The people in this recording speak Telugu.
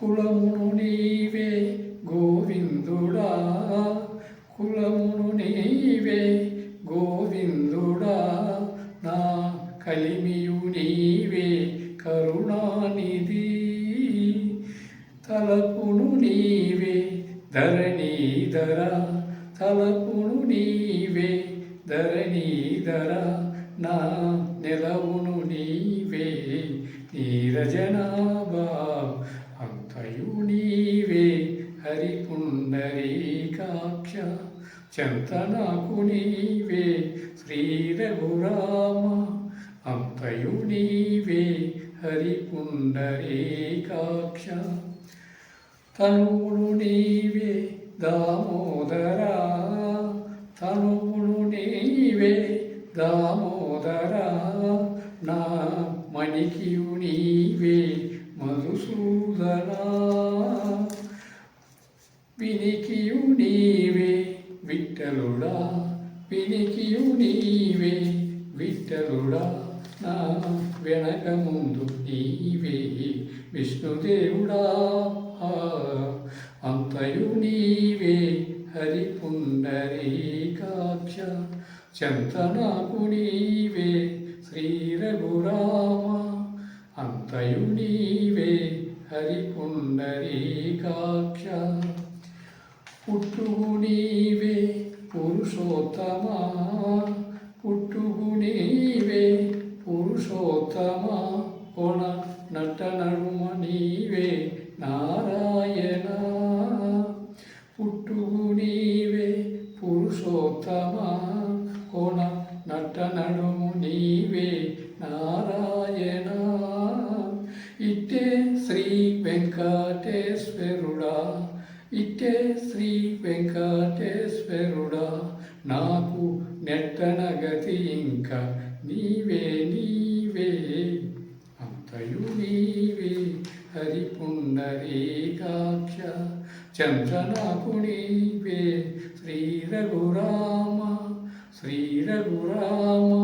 కులమును నీవే గోవిందుడా కులమును నీవే గోవిందుడా నా కలిమియు నీవే కరుణానిధి. తలపును నీవే ధరణీధర తలపును నీవే ధరణీధర నా నిలవును నీవే నీరజనాభ. పుండరీకాక్ష చెంతనాకు నీవే శ్రీ రఘురామ అంతయు నీవే హరిపుండరీకాక్ష తనువులు నీవే దామోదరా తనువులు నీవే దామోదరా. నా మణికియు నీ వినికియు నీవే విట్టలుడా నా వెనక ముందు నీవే విష్ణుదేవుడా. అంతయు నీవే హరి పుండరీకాక్ష చంతనాకు నీవే శ్రీ రఘురామ అంతయు నీవే హరి పుండరీకాక్ష పుట్టుగు నీవే పురుషోత్తమా పుట్టుగునీవే పురుషోత్తమా కొన నట నడుమ నీవే నారాయణ. పుట్టుగునీవే పురుషోత్తమా కొన నట నడుము నీవే నారాయణ. ఇట్టే శ్రీ వెంకటేశ్వరుడా ఇట్టే శ్రీ వెంకటేశ్వరుడా నాకు నెట్టన గతి ఇంకా నీవే నీవే. అంతయు నీవే హరి పుండరీకాక్ష చంద్రనాకు నీవే. శ్రీ రఘురామ శ్రీ రఘురామ శ్రీ రఘురామ.